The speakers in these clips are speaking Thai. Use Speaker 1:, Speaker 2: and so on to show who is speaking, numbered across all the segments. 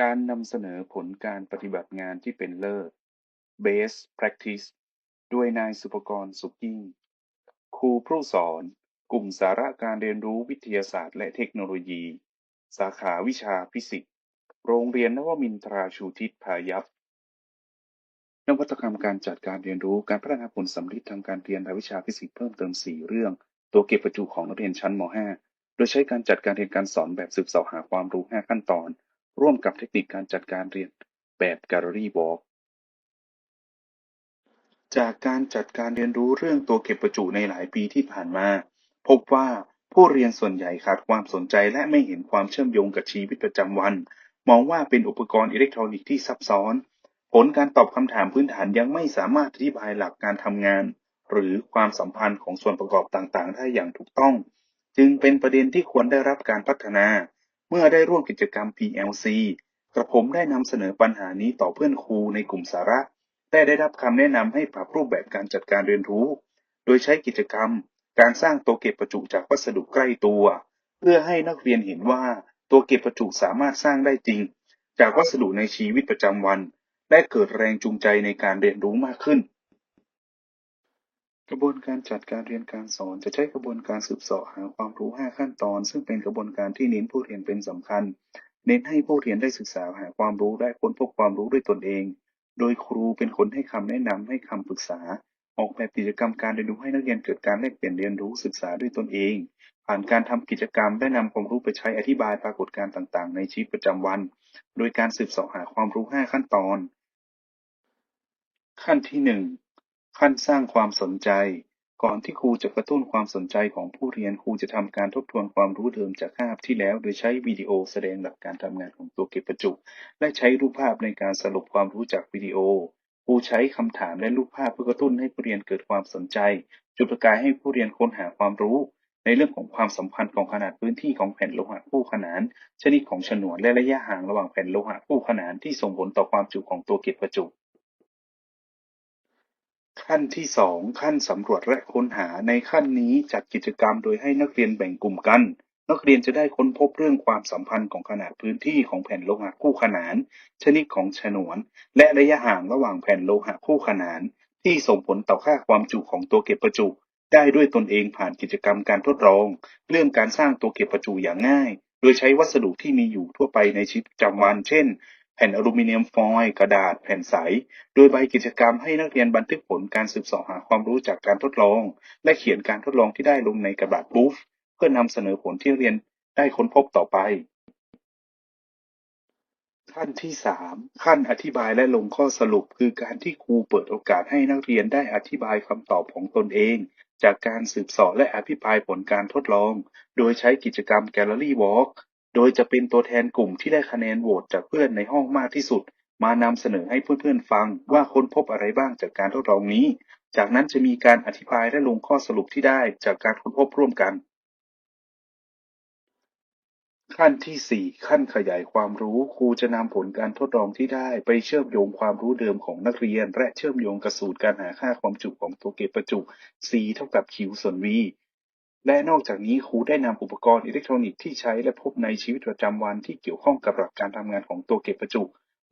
Speaker 1: การนำเสนอผลการปฏิบัติงานที่เป็นเลิศ Best Practice ด้วยนายสุภกรสุขยิ่งครูผู้สอน กลุ่มสาระการเรียนรู้วิทยาศาสตร์และเทคโนโลยี สาขาวิชาฟิสิกส์ โรงเรียนนวมินทราชูทิศพายัพนวัตกรรมการจัดการเรียนรู้การพัฒนาผลสำลิดทางการเรียนรายวิชาฟิสิกส์เพิ่มเติม 4 เรื่อง ตัวเก็บประจุของนักเรียนชั้นม .5 โดยใช้การจัดการเรียนการสอนแบบสืบเสาะหาความรู้ 5 ขั้นตอน ร่วมกับเทคนิคการจัดการเรียนแบบ Gallery Walk จากการจัดการเรียนรู้เรื่องตัวเก็บประจุในหลายปีที่ผ่านมา พบว่าผู้เรียนส่วนใหญ่ขาดความสนใจและไม่เห็นความเชื่อมโยงกับชีวิตประจำวัน มองว่าเป็นอุปกรณ์อิเล็กทรอนิกส์ที่ซับซ้อน ผลการตอบคำถามพื้นฐานยังไม่สามารถอธิบายหลักการทำงาน หรือความสัมพันธ์ของส่วนประกอบต่างๆ ได้อย่างถูกต้อง จึงเป็นประเด็นที่ควรได้รับการพัฒนา เมื่อได้ร่วมกิจกรรม PLC กระผมได้นำเสนอปัญหานี้ต่อเพื่อนครูในกลุ่มสาระแต่ได้รับคำแนะนำให้ปรับรูปแบบการจัดการเรียนรู้ โดยใช้กิจกรรม การสร้างตัวเก็บประจุจากวัสดุใกล้ตัว เพื่อให้นักเรียนเห็นว่าตัวเก็บประจุสามารถสร้างได้จริง จากวัสดุในชีวิตประจำวันและเกิดแรงจูงใจในการเรียนรู้มากขึ้น กระบวนการจัดการเรียนการสอนจะใช้กระบวนการสืบเสาะหาความรู้ 5 ขั้นตอน ซึ่งเป็นกระบวนการที่เน้นผู้เรียนเป็นสำคัญ เน้นให้ผู้เรียนได้ศึกษาหาความรู้และค้นพบความรู้ด้วยตนเอง โดยครูเป็นคนให้คำแนะนำให้คำปรึกษา ออกแบบกิจกรรมการเรียนรู้ให้นักเรียนเกิดการแลกเปลี่ยนเรียนรู้ศึกษาด้วยตนเอง ผ่านการทำกิจกรรมและนำความรู้ไปใช้อธิบายปรากฏการณ์ต่างๆ ในชีวิตประจำวัน โดยการสืบเสาะหาความรู้ 5 ขั้นตอน ขั้นที่ 1 ขั้นสร้างความสนใจ ก่อนที่ครูจะกระตุ้นความสนใจของผู้เรียนครูจะทำการทบทวนความรู้เดิมจากคาบที่แล้ว โดยใช้วิดีโอแสดงหลักการทำงานของตัวเก็บประจุ และใช้รูปภาพในการสรุปความรู้จากวิดีโอครูใช้คำถามและรูปภาพเพื่อกระตุ้นให้ผู้เรียนเกิดความสนใจ จุดประกายให้ผู้เรียนค้นหาความรู้ ในเรื่องของความสัมพันธ์ของขนาดพื้นที่ของแผ่นโลหะคู่ขนาน ชนิดของฉนวนและระยะห่างระหว่างแผ่นโลหะคู่ขนานที่ส่งผลต่อความจุของตัวเก็บประจุ ขั้นที่2ขั้นสำรวจและค้นหาในขั้นนี้จัดกิจกรรมโดยให้นักเรียนแบ่งกลุ่มกัน นักเรียนจะได้ค้นพบเรื่องความสัมพันธ์ของขนาดพื้นที่ของแผ่นโลหะคู่ขนาน ชนิดของฉนวน และระยะห่างระหว่างแผ่นโลหะคู่ขนาน ที่ส่งผลต่อค่าความจุของตัวเก็บประจุ ได้ด้วยตนเองผ่านกิจกรรมการทดลอง เรื่องการสร้างตัวเก็บประจุอย่างง่าย โดยใช้วัสดุที่มีอยู่ทั่วไปในชีวิตประจำวัน เช่น แผ่นอลูมิเนียมฟอยล์กระดาษ แผ่นใส โดยใบกิจกรรมให้นักเรียนบันทึกผลการสืบสาะหาความรู้จากการทดลอง และเขียนการทดลองที่ได้ลงในกระดาษบูฟเพื่อนำเสนอผลที่เรียนได้ค้นพบต่อไป ขั้นที่ 3 ขั้นอธิบายและลงข้อสรุป คือการที่ครูเปิดโอกาสให้นักเรียนได้อธิบายคำตอบของตนเอง จากการสืบสาะและอภิปรายผลการทดลอง โดยใช้กิจกรรม Gallery Walk โดยจะเป็นตัวแทนกลุ่มที่ได้คะแนนโหวตจากเพื่อนในห้องมากที่สุด มานำเสนอให้เพื่อนๆฟังว่าค้นพบอะไรบ้างจากการทดลองนี้ จากนั้นจะมีการอธิบายและลงข้อสรุปที่ได้จากการค้นพบร่วมกัน ขั้นที่ 4 ขั้นขยายความรู้ครูจะนำผลการทดลองที่ได้ไปเชื่อมโยงความรู้เดิมของนักเรียน และเชื่อมโยงกับสูตรการหาค่าความจุของตัวเก็บประจุ C เท่ากับ Q ส่วน V และนอกจากนี้ครูได้นำอุปกรณ์อิเล็กทรอนิกส์ที่ใช้และพบในชีวิตประจำวันที่เกี่ยวข้องกับหลักการทำงานของตัวเก็บประจุ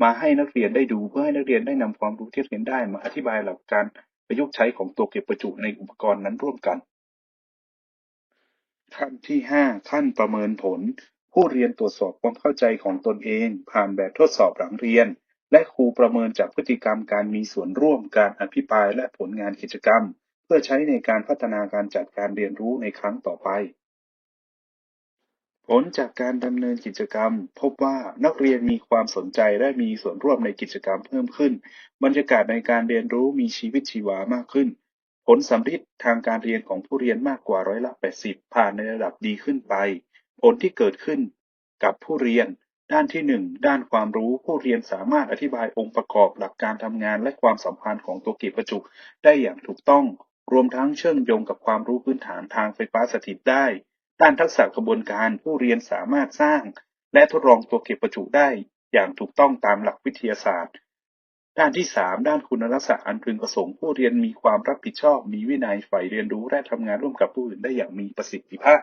Speaker 1: มาให้นักเรียนได้ดูเพื่อให้นักเรียนได้นำความรู้ที่เรียนได้มาอธิบายหลักการประยุกต์ใช้ของตัวเก็บประจุในอุปกรณ์นั้นร่วมกัน ขั้นที่ 5 ขั้นประเมินผล ผู้เรียนตรวจสอบความเข้าใจของตนเอง ผ่านแบบทดสอบหลังเรียน และครูประเมินจากพฤติกรรมการมีส่วนร่วมการอภิปรายและผลงานกิจกรรม เพื่อใช้ในการพัฒนาการจัดการเรียนรู้ในครั้งต่อไป ผลจากการดำเนินกิจกรรม พบว่านักเรียนมีความสนใจและมีส่วนร่วมในกิจกรรมเพิ่มขึ้น บรรยากาศในการเรียนรู้มีชีวิตชีวามากขึ้น ผลสำฤทธิ์ทางการเรียนของผู้เรียนมากกว่าร้อยละ 80 ผ่านในระดับดีขึ้นไป ผลที่เกิดขึ้นกับผู้เรียนด้านที่ 1 ด้านความรู้ผู้เรียนสามารถอธิบายองค์ประกอบหลักการทำงานและความสัมพันธ์ของตัวก็บประจุได้อย่างถูกต้อง รวมทั้งเชื่อมโยงกับความรู้พื้นฐานทางไฟฟ้าสถิตได้ ด้านทักษะกระบวนการผู้เรียนสามารถสร้าง และทดลองตัวเก็บประจุได้อย่างถูกต้องตามหลักวิทยาศาสตร์ ด้านที่ 3 ด้านคุณลักษณะอันพึงประสงค์ผู้เรียนมีความรับผิดชอบ มีวินัยใฝ่เรียนรู้และทำงานร่วมกับผู้อื่นได้อย่างมีประสิทธิภาพ